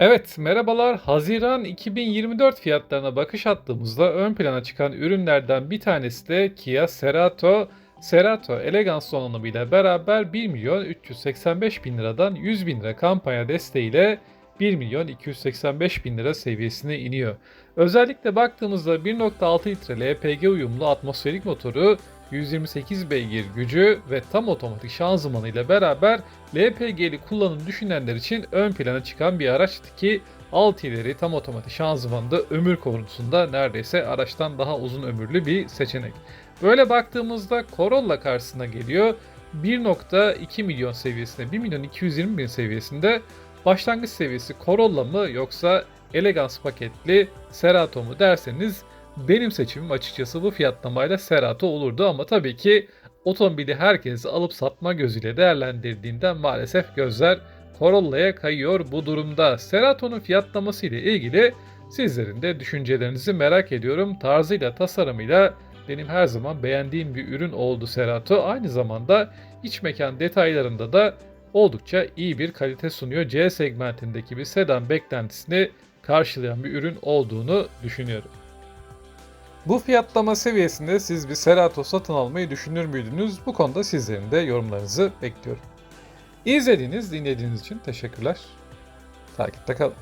Evet, merhabalar. Haziran 2024 fiyatlarına bakış attığımızda ön plana çıkan ürünlerden bir tanesi de Kia Cerato. Cerato Elegance donanımıyla beraber 1 milyon 385 bin liradan 100 bin lira kampanya desteğiyle 1 milyon 285 bin lira seviyesine iniyor. Özellikle baktığımızda 1.6 litre LPG uyumlu atmosferik motoru 128 beygir gücü ve tam otomatik şanzımanı ile beraber LPG'li kullanım düşünenler için ön plana çıkan bir araçtı ki 6 ileri tam otomatik şanzımanında ömür konusunda neredeyse araçtan daha uzun ömürlü bir seçenek. Böyle baktığımızda Corolla karşısına geliyor. 1.2 milyon seviyesinde 1 milyon 220 bin seviyesinde başlangıç seviyesi Corolla mı yoksa Elegance paketli Cerato mu derseniz benim seçimim açıkçası bu fiyatlamayla Cerato olurdu ama tabii ki otomobili herkes alıp satma gözüyle değerlendirdiğinden maalesef gözler Corolla'ya kayıyor bu durumda. Cerato'nun fiyatlaması ile ilgili sizlerin de düşüncelerinizi merak ediyorum. Tarzıyla, tasarımıyla benim her zaman beğendiğim bir ürün oldu Cerato. Aynı zamanda iç mekan detaylarında da oldukça iyi bir kalite sunuyor. C segmentindeki bir sedan beklentisini karşılayan bir ürün olduğunu düşünüyorum. Bu fiyatlama seviyesinde siz bir Cerato satın almayı düşünür müydünüz? Bu konuda sizlerin de yorumlarınızı bekliyorum. İzlediğiniz, dinlediğiniz için teşekkürler. Takipte kalın.